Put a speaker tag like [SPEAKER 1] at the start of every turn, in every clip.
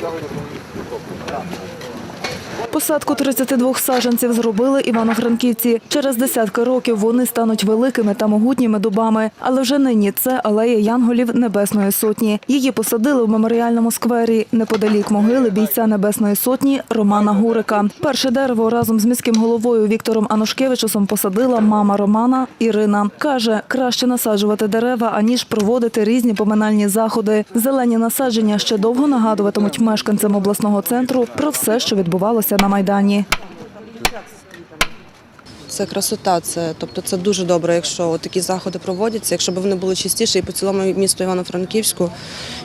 [SPEAKER 1] дали допомогу. Посадку 32 саджанців зробили івано-франківці. Через десятки років вони стануть великими та могутніми дубами. Але вже нині це алея янголів Небесної Сотні. Її посадили в меморіальному сквері неподалік могили бійця Небесної Сотні Романа Гурика. Перше дерево разом з міським головою Віктором Анушкевичусом посадила мама Романа Ірина. Каже, краще насаджувати дерева, аніж проводити різні поминальні заходи. Зелені насадження ще довго нагадуватимуть мешканцям обласного центру про все, що відбувалося на Майдані.
[SPEAKER 2] Це красота, це тобто це дуже добре, якщо такі заходи проводяться. Якщо б вони були частіше і по цілому місту Івано-Франківську,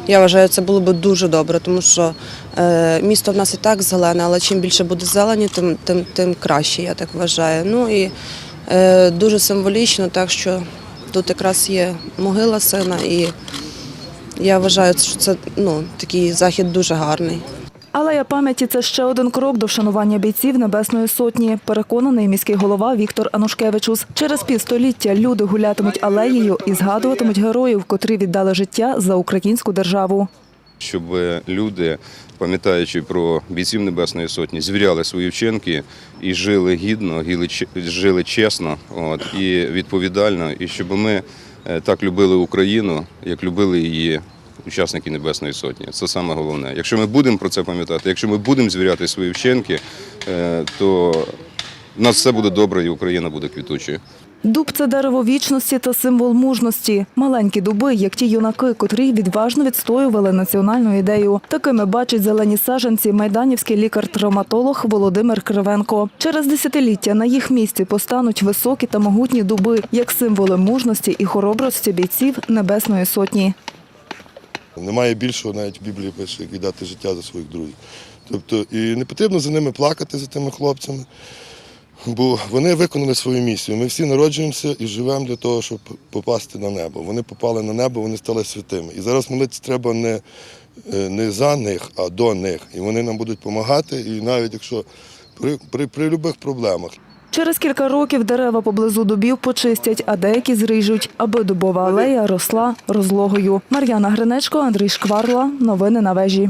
[SPEAKER 2] я вважаю, це було б дуже добре, тому що е, місто в нас і так зелене, але чим більше буде зелені, тим тим, тим краще, я так вважаю. Ну і е, дуже символічно, так що тут якраз є могила сина, і я вважаю, що це ну, такий захід дуже гарний.
[SPEAKER 1] Алея пам'яті це ще один крок до вшанування бійців Небесної Сотні, переконаний міський голова Віктор Анушкевичус. Через півстоліття люди гулятимуть алеєю і згадуватимуть героїв, котрі віддали життя за українську державу.
[SPEAKER 3] щоб люди, пам'ятаючи про бійців Небесної Сотні, звіряли свої вчинки і жили гідно, жили чесно от, і відповідально, і щоб ми е, так любили Україну, як любили її учасники Небесної Сотні. Це саме головне. Якщо ми будемо про це пам'ятати, якщо ми будемо звіряти свої вчинки, е, то в нас все буде добре і Україна буде квітучою.
[SPEAKER 1] Дуб це дерево вічності та символ мужності. Маленькі дуби, як ті юнаки, котрі відважно відстоювали національну ідею. Такими бачить зелені саженці майданівський лікар-травматолог Володимир Кривенко. Через десятиліття на їх місці постануть високі та могутні дуби, як символи мужності і хоробрості бійців Небесної Сотні.
[SPEAKER 4] Немає більшого, навіть в Біблії пише, як віддати життя за своїх друзів. Тобто, і не потрібно за ними плакати, за тими хлопцями, бо вони виконали свою місію. Ми всі народжуємося і живемо для того, щоб попасти на небо. Вони попали на небо, вони стали святими. І зараз молитися треба не, е, не за них, а до них. І вони нам будуть допомагати, і навіть якщо при, при, при будь-яких проблемах.
[SPEAKER 1] Через кілька років дерева поблизу дубів почистять, а деякі зріжуть, аби дубова алея росла розлогою. Мар'яна Гринечко, Андрій Шкварла. Новини на вежі.